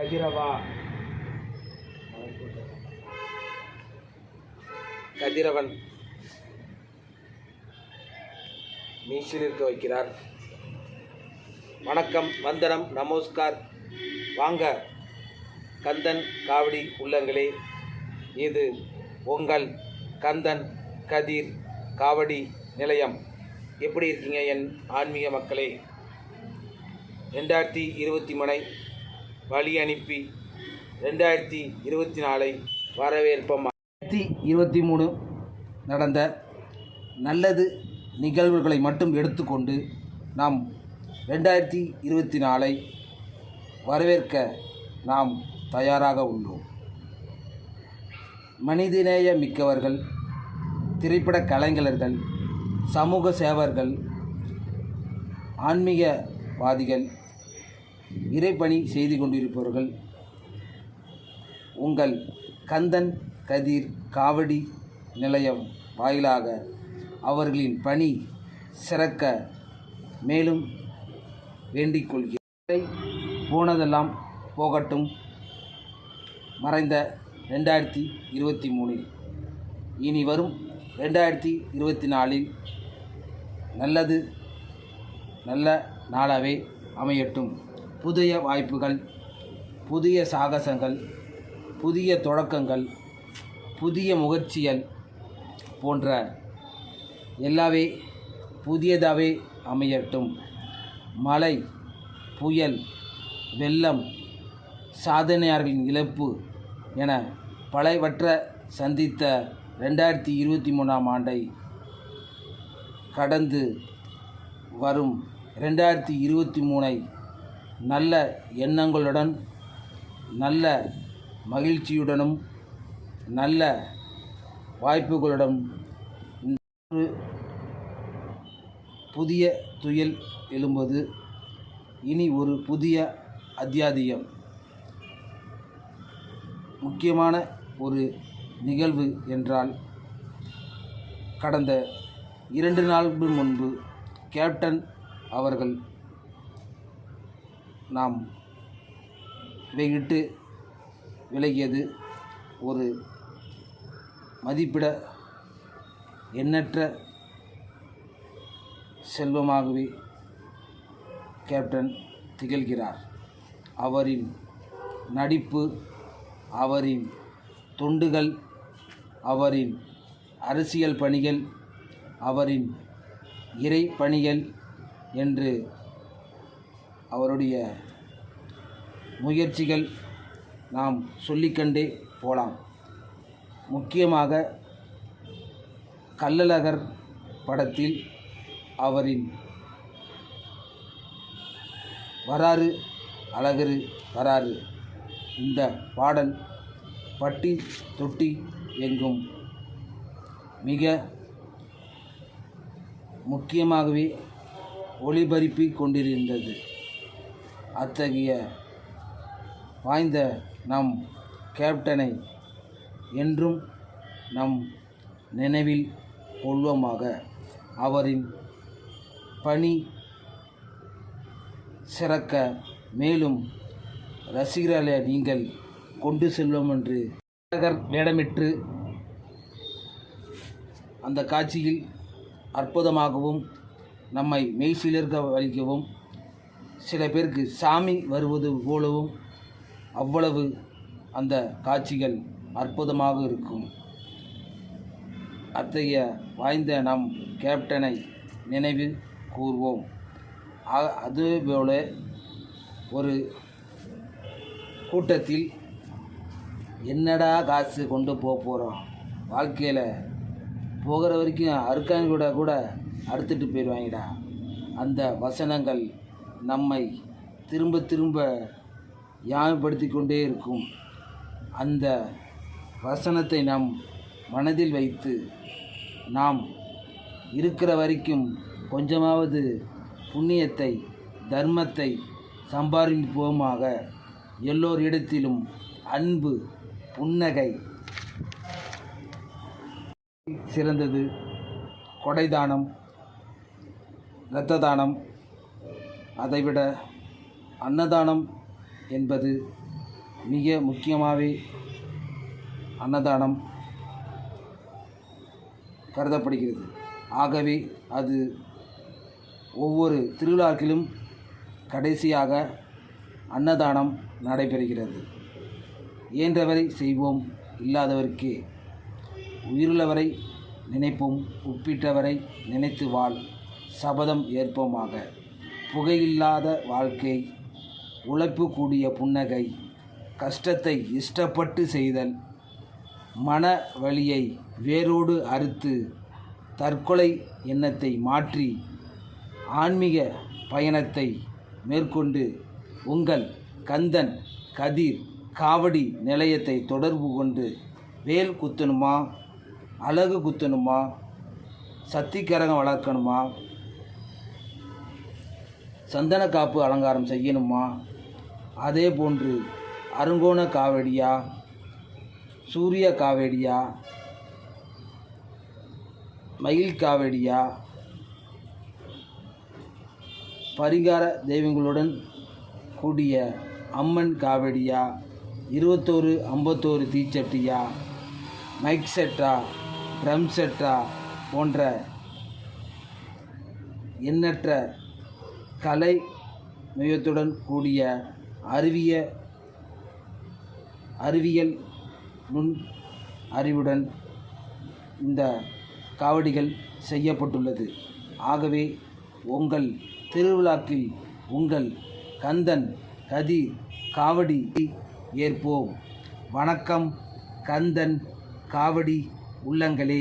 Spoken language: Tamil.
கதிரவா. கதிரவன் மீசில் இருக்க வைக்கிறார். வணக்கம் வந்தனம் நமஸ்கார். வாங்க கந்தன் காவடி உள்ளங்களே. இது உங்கள் கந்தன் கதிர் காவடி நிலையம். எப்படி இருக்கீங்க என் ஆன்மீக மக்களே? ரெண்டாயிரத்தி இருபத்தி மூணை வழி அனுப்பி ரெண்டாயிரத்தி இருபத்தி நாலை வரவேற்போம். ரெண்டாயிரத்தி இருபத்தி மூணு நடந்த நல்லது நிகழ்வுகளை மட்டும் எடுத்துக்கொண்டு நாம் ரெண்டாயிரத்தி இருபத்தி நாலை வரவேற்க நாம் தயாராக உள்ளோம். மனிதநேய மிக்கவர்கள் திரைப்பட கலைஞர்கள் சமூக சேவர்கள் ஆன்மீகவாதிகள் இறைப்பணி செய்து கொண்டிருப்பவர்கள் உங்கள் கந்தன் கதிர் காவடி நிலையம் வாயிலாக அவர்களின் பணி சிறக்க மேலும் வேண்டிக் கொள்கிறேன். போனதெல்லாம் போகட்டும். மறைந்த ரெண்டாயிரத்தி இருபத்தி மூணில். இனி வரும் ரெண்டாயிரத்தி இருபத்தி நாலில் நல்லது நல்ல நாளாகவே அமையட்டும். புதிய வாய்ப்புகள் புதிய சாகசங்கள் புதிய தொடக்கங்கள் புதிய முயற்சிகள் போன்ற எல்லாவே புதியதாகவே அமையட்டும். மழை புயல் வெள்ளம் சாதனையாளர்களின் இழப்பு என பலவற்ற சந்தித்த ரெண்டாயிரத்தி இருபத்தி மூணாம் ஆண்டை கடந்து வரும் ரெண்டாயிரத்தி இருபத்தி மூணை நல்ல எண்ணங்களுடன் நல்ல மகிழ்ச்சியுடனும் நல்ல வாய்ப்புகளுடன் ஒரு புதிய துயல் எழும்பது இனி ஒரு புதிய அத்தியாதியம் முக்கியமான ஒரு நிகழ்வு என்றால் கடந்த இரண்டு நாள் முன்பு கேப்டன் அவர்கள் நாம் இவையிட்டு விலகியது ஒரு மதிப்பிட எண்ணற்ற செல்வமாகவே கேப்டன் திகழ்கிறார். அவரின் நடிப்பு அவரின் தொண்டுகள் அவரின் அரசியல் பணிகள் அவரின் இறை பணிகள் என்று அவருடைய முயற்சிகள் நாம் சொல்லிக்கண்டே போகலாம் முக்கியமாக கள்ளழகர் படத்தில் அவரின் வராறு அழகரு வராறு இந்த பாடல் பட்டி தொட்டி எங்கும் மிக முக்கியமாகவே ஒளிபரப்பிக் கொண்டிருந்தது. அத்தகைய வாய்ந்த நம் கேப்டனை என்றும் நம் நினைவில் கொள்வோமாக. அவரின் பணி சிறக்க மேலும் ரசிகர்களை நீங்கள் கொண்டு செல்வோம் என்று வேடமிட்டு அந்த காட்சியில் அற்புதமாகவும் நம்மை மெய்சிலிருக்க வலிக்கவும் சில பேருக்கு சாமி வருவது போலவும் அவ்வளவு அந்த காட்சிகள் அற்புதமாக இருக்கும். அத்தகைய வாய்ந்த நம் கேப்டனை நினைவு கூர்வோம். ஆ- அதுபோல ஒரு கூட்டத்தில் என்னடா காசு கொண்டு போக போகிறோம் வாழ்க்கையில் போகிற வரைக்கும் அறுக்காங்க கூட கூட அறுத்துட்டு போயிடுவாங்கடா. அந்த வசனங்கள் நம்மை திரும்ப திரும்ப ஞாபகப்படுத்தி கொண்டே இருக்கும் அந்த வசனத்தை நாம் மனதில் வைத்து நாம் இருக்கிற வரைக்கும் கொஞ்சமாவது புண்ணியத்தை தர்மத்தை சம்பாதிப்போமாக எல்லோரிடத்திலும் அன்பு புன்னகை சிறந்தது. கொடைதானம் இரத்த தானம் அதைவிட அன்னதானம் என்பது மிக முக்கியமாகவே அன்னதானம் கருதப்படுகிறது. ஆகவே அது ஒவ்வொரு திருவிழாக்கிலும் கடைசியாக அன்னதானம் நடைபெறுகிறது. இயன்றவரை செய்வோம் இல்லாதவருக்கே. உயிருள்ளவரை நினைப்போம் உப்பிட்டவரை நினைத்து வாழ். சபதம் ஏற்போமாக. புகையில்லாத வாழ்க்கை உழைப்பு கூடிய புன்னகை கஷ்டத்தை இஷ்டப்பட்டு செய்தல் மன வழியை வேரோடு அறுத்து தற்கொலை எண்ணத்தை மாற்றி ஆன்மீக பயணத்தை மேற்கொண்டு உங்கள் கந்தன் கதிர் காவடி நிலையத்தை தொடர்பு கொண்டு வேல் குத்தணுமா அழகு குத்தணுமா சத்திக்கரகம் வளர்க்கணுமா சந்தன காப்பு அலங்காரம் செய்யணுமா? அதே போன்று அருங்கோண காவடியா? சூரிய காவடியா? மயில் காவடியா? பரிகார தெய்வங்களுடன் கூடிய அம்மன் காவடியா? இருபத்தோரு ஐம்பத்தோரு தீச்சட்டியா? மைக் செட்டா? ட்ரம் செட்டா? போன்ற எண்ணற்ற கலை மையத்துடன் கூடிய அறிவிய அறிவியல் நுண் அறிவுடன் இந்த காவடிகள் செய்யப்பட்டுள்ளது. ஆகவே உங்கள் திருவிழாக்கில் உங்கள் கந்தன் கதிர் காவடி ஏற்போம். வணக்கம் கந்தன் காவடி உள்ளங்களே.